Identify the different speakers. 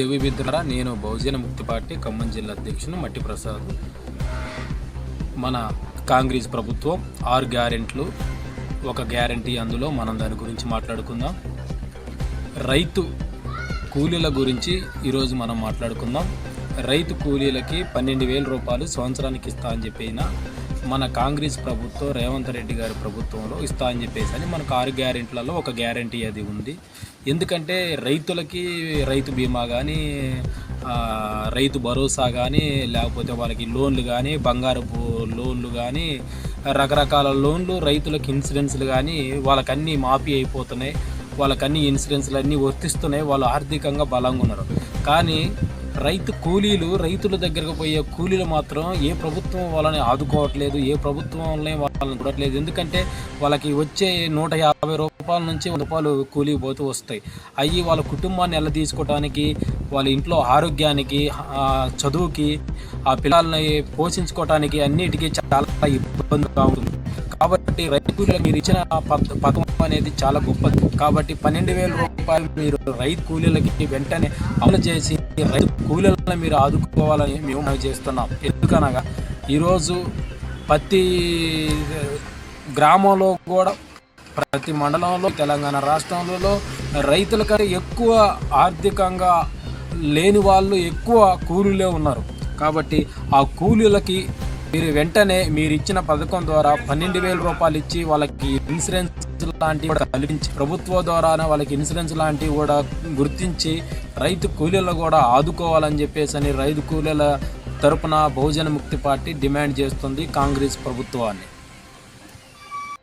Speaker 1: దేవి విద్ర నేను బహుజన ముక్తి పార్టీ ఖమ్మం జిల్లా అధ్యక్షుడు మట్టి ప్రసాద్. మన కాంగ్రెస్ ప్రభుత్వం ఆరు గ్యారెంట్లు ఒక గ్యారంటీ అందులో మనం దాని గురించి మాట్లాడుకుందాం. రైతు కూలీల గురించి ఈరోజు మనం మాట్లాడుకుందాం. రైతు కూలీలకి పన్నెండు వేల రూపాయలు సంవత్సరానికి ఇస్తా అని చెప్పిన మన కాంగ్రెస్ ప్రభుత్వం రేవంత్ రెడ్డి గారి ప్రభుత్వంలో ఇస్తా అని చెప్పేసి అని మనకు ఆరు గ్యారెంటీలలో ఒక గ్యారంటీ అది ఉంది. ఎందుకంటే రైతులకి రైతు బీమా కానీ రైతు భరోసా కానీ లేకపోతే వాళ్ళకి లోన్లు కానీ బంగారపు లోన్లు కానీ రకరకాల లోన్లు రైతులకు ఇన్సూరెన్స్లు కానీ వాళ్ళకన్నీ మాఫీ అయిపోతున్నాయి. వాళ్ళకన్నీ ఇన్సూరెన్స్లు అన్నీ వర్తిస్తున్నాయి. వాళ్ళు ఆర్థికంగా బలంగా ఉన్నారు. కానీ రైతు కూలీలు రైతుల దగ్గరకు పోయే కూలీలు మాత్రం ఏ ప్రభుత్వం వాళ్ళని ఆదుకోవట్లేదు ఏ ప్రభుత్వం వాళ్ళని చూడట్లేదు. ఎందుకంటే వాళ్ళకి వచ్చే నూట యాభై రూపాయల నుంచి వంద రూపాయలు కూలీ పోతూ వస్తాయి. అవి వాళ్ళ కుటుంబాన్ని ఎలా తీసుకోవడానికి వాళ్ళ ఇంట్లో ఆరోగ్యానికి చదువుకి ఆ పిల్లల్ని పోషించుకోవటానికి అన్నిటికీ చాలా ఇబ్బందిగా ఉంటుంది. కాబట్టి రైతు మీరు ఇచ్చిన పథకం అనేది చాలా గొప్పది. కాబట్టి పన్నెండు వేల రూపాయలు మీరు రైతు కూలీలకి వెంటనే అమలు చేసి రైతు కూలీలను మీరు ఆదుకోవాలని మేము మనవి చేస్తున్నాం. ఎందుకనగా ఈరోజు ప్రతి గ్రామంలో కూడా ప్రతి మండలంలో తెలంగాణ రాష్ట్రంలో రైతుల కంటే ఎక్కువ ఆర్థికంగా లేని వాళ్ళు ఎక్కువ కూలీలే ఉన్నారు. కాబట్టి ఆ కూలీలకి మీరు వెంటనే మీరు ఇచ్చిన పథకం ద్వారా పన్నెండు వేల రూపాయలు ఇచ్చి వాళ్ళకి ఇన్సూరెన్స్ లాంటివి కూడా కల్పించి ప్రభుత్వ ద్వారా వాళ్ళకి ఇన్సూరెన్స్ లాంటివి కూడా గుర్తించి రైతు కూలీలు కూడా ఆదుకోవాలని చెప్పేసి అని రైతు కూలీల తరపున బహుజన ముక్తి పార్టీ డిమాండ్ చేస్తుంది కాంగ్రెస్ ప్రభుత్వాన్ని.